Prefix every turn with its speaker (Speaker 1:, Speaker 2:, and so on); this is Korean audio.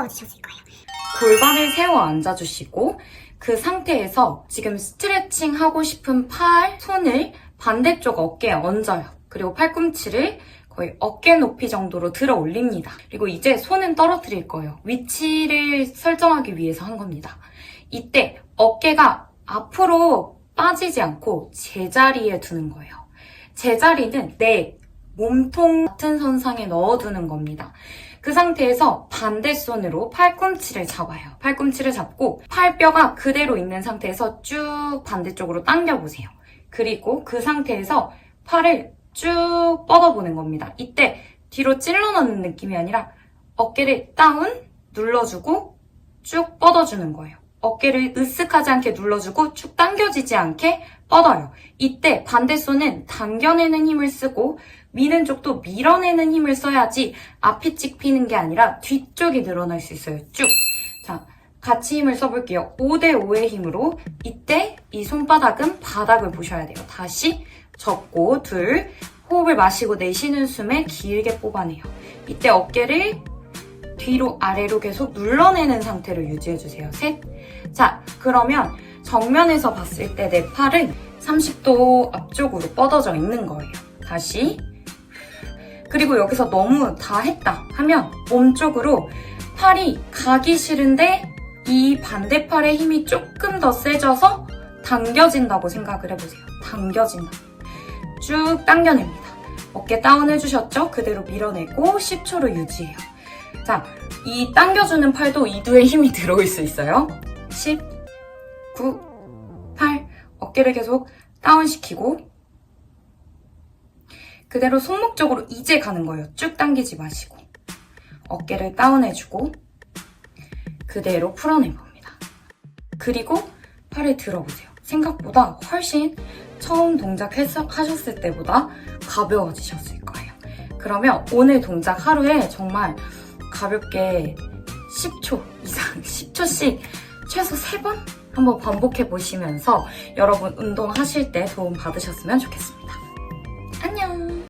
Speaker 1: 가벼워지셨을 거예요.
Speaker 2: 골반을 세워 앉아주시고 그 상태에서 지금 스트레칭 하고 싶은 팔, 손을 반대쪽 어깨에 얹어요. 그리고 팔꿈치를 거의 어깨 높이 정도로 들어 올립니다. 그리고 이제 손은 떨어뜨릴 거예요. 위치를 설정하기 위해서 한 겁니다. 이때 어깨가 앞으로 빠지지 않고 제자리에 두는 거예요. 제자리는 내 몸통 같은 선상에 넣어두는 겁니다. 그 상태에서 반대 손으로 팔꿈치를 잡아요. 팔꿈치를 잡고 팔뼈가 그대로 있는 상태에서 쭉 반대쪽으로 당겨보세요. 그리고 그 상태에서 팔을 쭉 뻗어보는 겁니다. 이때 뒤로 찔러 넣는 느낌이 아니라 어깨를 다운, 눌러주고 쭉 뻗어주는 거예요. 어깨를 으쓱하지 않게 눌러주고 쭉 당겨지지 않게 뻗어요. 이때 반대 손은 당겨내는 힘을 쓰고 미는 쪽도 밀어내는 힘을 써야지 앞이 찍히는 게 아니라 뒤쪽이 늘어날 수 있어요. 쭉. 자, 같이 힘을 써볼게요. 5대5의 힘으로 이때 이 손바닥은 바닥을 보셔야 돼요. 다시 접고 둘, 호흡을 마시고 내쉬는 숨에 길게 뽑아내요. 이때 어깨를 뒤로 아래로 계속 눌러내는 상태로 유지해주세요. 셋. 자, 그러면 정면에서 봤을 때 내 팔은 30도 앞쪽으로 뻗어져 있는 거예요. 다시. 그리고 여기서 너무 다 했다 하면 몸 쪽으로 팔이 가기 싫은데 이 반대팔의 힘이 조금 더 세져서 당겨진다고 생각을 해보세요. 당겨진다. 쭉 당겨냅니다. 어깨 다운 해주셨죠? 그대로 밀어내고 10초로 유지해요. 자, 이 당겨주는 팔도 이두에 힘이 들어올 수 있어요. 10, 9, 8, 어깨를 계속 다운시키고 그대로 손목 쪽으로 이제 가는 거예요. 쭉 당기지 마시고 어깨를 다운해주고 그대로 풀어내봅니다. 그리고 팔을 들어보세요. 생각보다 훨씬 처음 동작 했- 하셨을 때보다 가벼워지셨을 거예요. 그러면 오늘 동작 하루에 정말 가볍게 10초 이상, 10초씩 최소 3번 한번 반복해 보시면서 여러분 운동하실 때 도움 받으셨으면 좋겠습니다.